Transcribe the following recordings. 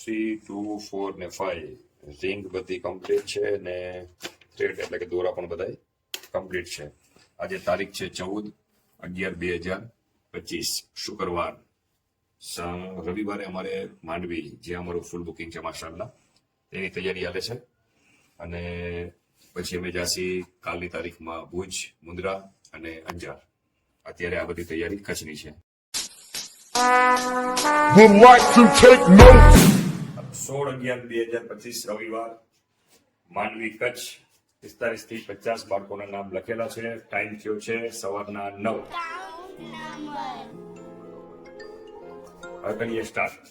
Three two four ને five ring બધી complete છે ને થ્રેડ એટલે કે દોરા પણ બધા કમ્પ્લીટ છે. આજે તારીખ છે ચૌદ અગિયાર બે હજાર પચીસ, શુક્રવાર. રવિવારે અમારે માંડવી જે અમારું ફૂલ બુકિંગ છે માશાલ્લાહ તેની તૈયારી હાલે છે. અને પછી અમે જાસી કાલની તારીખમાં ભુજ, મુન્દ્રા અને અંજાર. અત્યારે આ બધી તૈયારી કચ્છની છે. Would like to take notes. સોળ અગિયાર બે હજાર પચીસ રવિવાર માંડવી કચ્છ પિસ્તાલીસથી પચાસ બાળકોના નામ લખેલા છે. ટાઈમ થયો છે સવારના નવ. હવે કરીએ સ્ટાર્ટ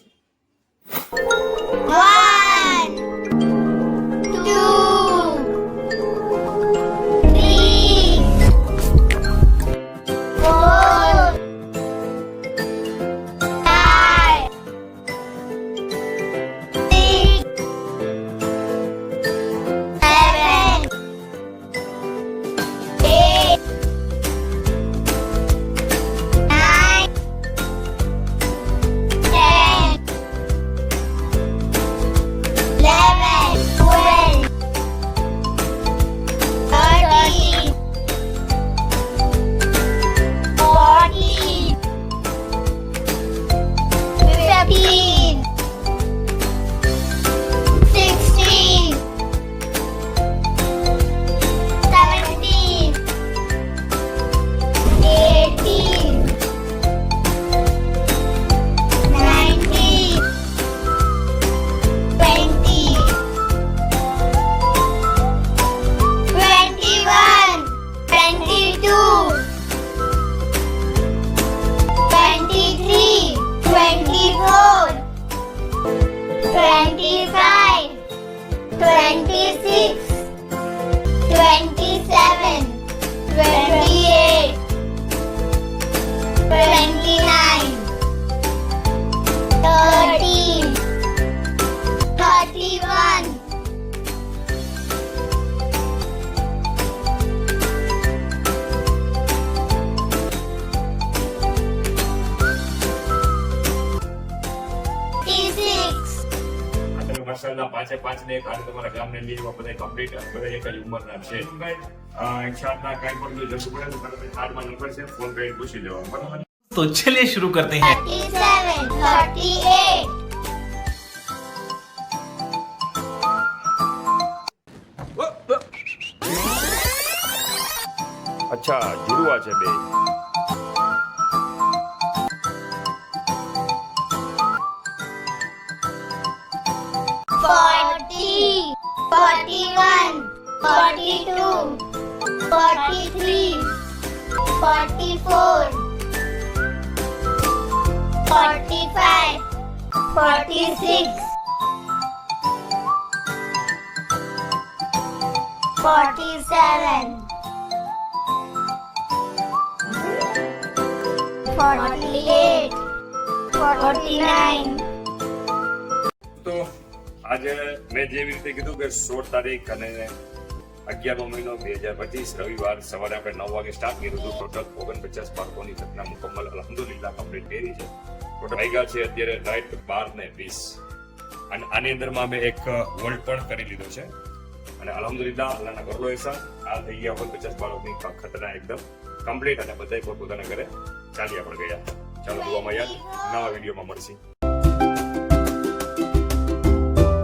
25 26 27 28 29 13 31 આ તમે માશાલ્લાહ પાંચે પાંચ ને એક હારે તમારા ગામને લીધવા બધા કમ્પ્લીટ બધા એક જ ઉંમરના છે ઇન્શાલ્લાહ કાંઈ પણ જો જરૂર પડે તો તમે કાર્ડમાં નંબર છે ફોન કરીને પૂછી લેવા બરાબર तो चलिए शुरू करते हैं Thirty-seven. Thirty-eight. અચ્છા જુડવા છે બે 43 44 45 46 47 48 49 તો આજે મેં જેવી રીતે કીધું કે સોળ તારીખ અને અગિયારમો મહિનો બે હજાર પચીસ, રવિવાર સવારે આપણે નવ વાગે સ્ટાર્ટ કર્યું હતું. ટોટલ ઓગણપચાસ બાળકોની ઘટના મુકમ્મલ. અલહમદુલિલ્લા કમ્પ્લીટ કરી છે. ટોટલ વાગ્યા છે અત્યારે રાઈટ બાર ને વીસ. અને આની અંદરમાં અમે એક વર્લ્ડ પણ કરી લીધો છે. અને અલહમદુલિલ્લા અલ્લાહના કરલો એસા આ થઈ ગયા ઓગણપચાસ બાળકની ખતના એકદમ. કમ્પ્લીટ અને બધા પોતપોતાના ઘરે ચાલ્યા પણ ગયા. ચાલો જોવામાં યાદ. નવા વિડીયોમાં મળશે.